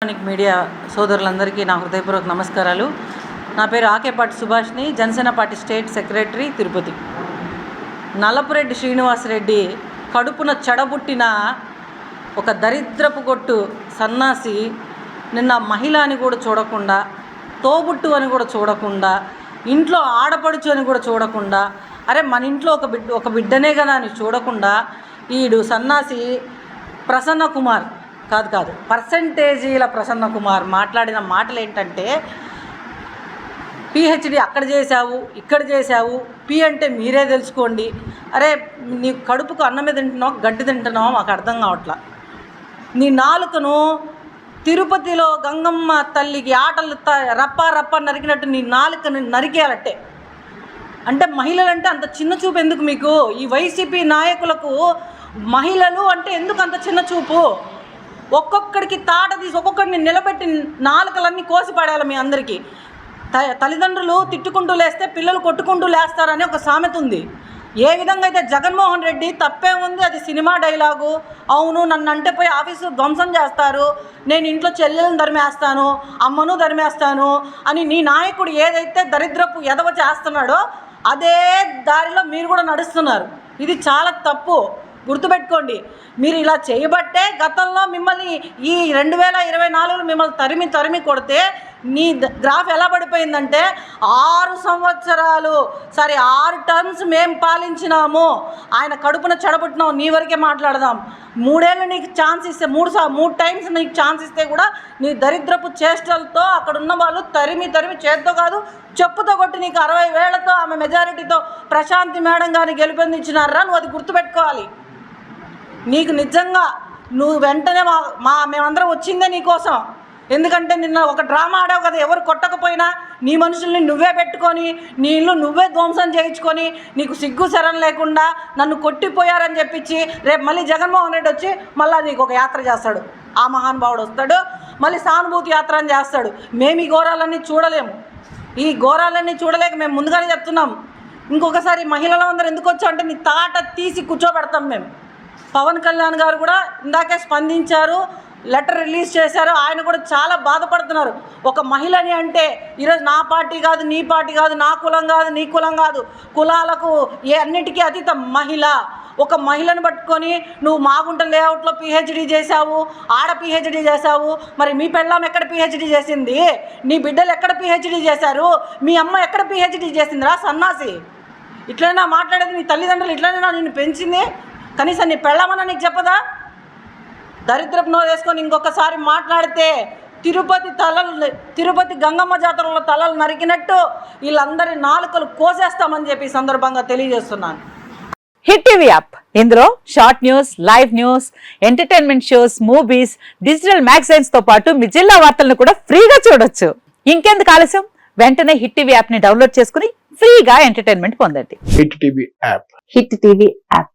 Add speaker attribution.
Speaker 1: Electronic media సోదరులందరికీ నా హృదయపూర్వక నమస్కారాలు. నా పేరు Akepati Subhashini Janasena party state secretary Tirupati. Nallapureddy Srinivasareddy కడుపున చెడబుట్టిన ఒక దరిద్రపు కొట్టు సన్నాసి నిన్న మహిళ అని కూడా చూడకుండా తోబుట్టు అని కూడా చూడకుండా ఇంట్లో ఆడపడుచు అని కూడా చూడకుండా అరే మన ఇంట్లో ఒక బిడ్డ ఒక బిడ్డనే కదా అని చూడకుండా ఈడు సన్నాసి ప్రసన్న కుమార్ కాదు కాదు. పర్సంటేజీల ప్రసన్న కుమార్ మాట్లాడిన మాటలు ఏంటంటే పిహెచ్డి అక్కడ చేసావు ఇక్కడ చేశావు పి అంటే మీరే తెలుసుకోండి. అరే నీ కడుపుకు అన్నమే తింటున్నావు గడ్డి తింటున్నావు మాకు అర్థం కావట్లా. నీ నాలుకను తిరుపతిలో గంగమ్మ తల్లికి ఆటలు త రప్ప రప్ప నరికినట్టు నీ నాలుకను నరికేయాలట్టే. అంటే మహిళలంటే అంత చిన్న చూపు ఎందుకు మీకు? ఈ వైసీపీ నాయకులకు మహిళలు అంటే ఎందుకు అంత చిన్న చూపు? ఒక్కొక్కడికి తాట తీసి ఒక్కొక్కడిని నిలబెట్టి నాలుకలన్నీ కోసి పడాలి మీ అందరికీ. త తల్లిదండ్రులు తిట్టుకుంటూ లేస్తే పిల్లలు కొట్టుకుంటూ లేస్తారని ఒక సామెత ఉంది. ఏ విధంగా అయితే జగన్మోహన్ రెడ్డి తప్పే ఉంది అది సినిమా డైలాగు. అవును నన్ను అంటే పోయి ఆఫీసు ధ్వంసం చేస్తారు. నేను ఇంట్లో చెల్లెలను ధరిమేస్తాను అమ్మను ధరిమేస్తాను అని నీ నాయకుడు ఏదైతే దరిద్రపు ఎదవ చేస్తున్నాడో అదే దారిలో మీరు కూడా నడుస్తున్నారు. ఇది చాలా తప్పు. గుర్తుపెట్టుకోండి. మీరు ఇలా చేయబట్టే గతంలో మిమ్మల్ని ఈ రెండు వేల ఇరవై నాలుగులో మిమ్మల్ని తరిమి తరిమి కొడితే నీ ద- గ్రాఫ్ ఎలా పడిపోయిందంటే ఆరు సంవత్సరాలు సరే ఆరు టర్మ్స్ మేము పాలించినాము ఆయన కడుపున చెడబుట్టినాం నీ వరకే మాట్లాడదాం. మూడేళ్ళు నీకు ఛాన్స్ ఇస్తే మూడు సా మూడు టైమ్స్ నీకు ఛాన్స్ ఇస్తే కూడా నీ దరిద్రపు చేష్టలతో అక్కడ ఉన్న వాళ్ళు తరిమి తరిమి చేత్తో కాదు చెప్పుతో కొట్టి నీకు అరవై వేలతో ఆమె మెజారిటీతో ప్రశాంతి మేడం గారిని గెలుపొందించినారా నువ్వు అది గుర్తుపెట్టుకోవాలి. నీకు నిజంగా నువ్వు వెంటనే మా మా మేమందరం వచ్చిందే నీకోసం. ఎందుకంటే నిన్న ఒక డ్రామా ఆడావు కదా ఎవరు కొట్టకపోయినా నీ మనుషుల్ని నువ్వే పెట్టుకొని నీ ఇల్లు నువ్వే ధ్వంసం చేయించుకొని నీకు సిగ్గు శరం లేకుండా నన్ను కొట్టిపోయారని చెప్పించి రేపు మళ్ళీ జగన్మోహన్ రెడ్డి వచ్చి మళ్ళీ నీకు ఒక యాత్ర చేస్తాడు. ఆ మహానుభావుడు వస్తాడు మళ్ళీ సానుభూతి యాత్ర అని చేస్తాడు. మేము ఈ ఘోరాలన్నీ చూడలేము. ఈ ఘోరాలన్నీ చూడలేక మేము ముందుగానే చెప్తున్నాం. ఇంకొకసారి మహిళలందరూ ఎందుకు వచ్చా అంటే నీ తాట తీసి కూర్చోబెడతాం మేము. పవన్ కళ్యాణ్ గారు కూడా ఇందాకే స్పందించారు లెటర్ రిలీజ్ చేశారు. ఆయన కూడా చాలా బాధపడుతున్నారు. ఒక మహిళని అంటే ఈరోజు నా పార్టీ కాదు నీ పార్టీ కాదు నా కులం కాదు నీ కులం కాదు. కులాలకు ఏ అన్నిటికీ అతీత మహిళ. ఒక మహిళను పట్టుకొని నువ్వు మాగుంట లేఅవుట్లో పిహెచ్డీ చేశావు ఆడ పిహెచ్డి చేశావు. మరి మీ పెళ్ళాం ఎక్కడ పిహెచ్డీ చేసింది? నీ బిడ్డలు ఎక్కడ పిహెచ్డీ చేశారు? మీ అమ్మ ఎక్కడ పిహెచ్డి చేసిందిరా సన్నాసి? ఇట్లైనా మాట్లాడేది నీ తల్లిదండ్రులు ఇట్లనైనా నిన్ను పెంచింది? కనీసం నీ పెళ్ళామన్నా నీకు చెప్పదా? దరిద్రపు నో వేసుకొని ఇంకొకసారి మాట్లాడితే తిరుపతి తలలు తిరుపతి గంగమ్మ జాతరలో తలలు నరికినట్టు వీళ్ళందరి నాలుకలు కోసేస్తామని చెప్పి ఈ సందర్భంగా తెలియజేస్తున్నాను.
Speaker 2: Hit TV app. ఇందులో short news live news entertainment shows movies digital మ్యాగజైన్స్తో పాటు మీ జిల్లా వార్తలను కూడా ఫ్రీగా చూడొచ్చు. ఇంకెందుకు ఆలస్యం? వెంటనే హిట్ టీవీ యాప్ని డౌన్లోడ్ చేసుకుని ఫ్రీగా ఎంటర్టైన్మెంట్ పొందండి.
Speaker 3: Hit TV app.
Speaker 2: Hit TV app.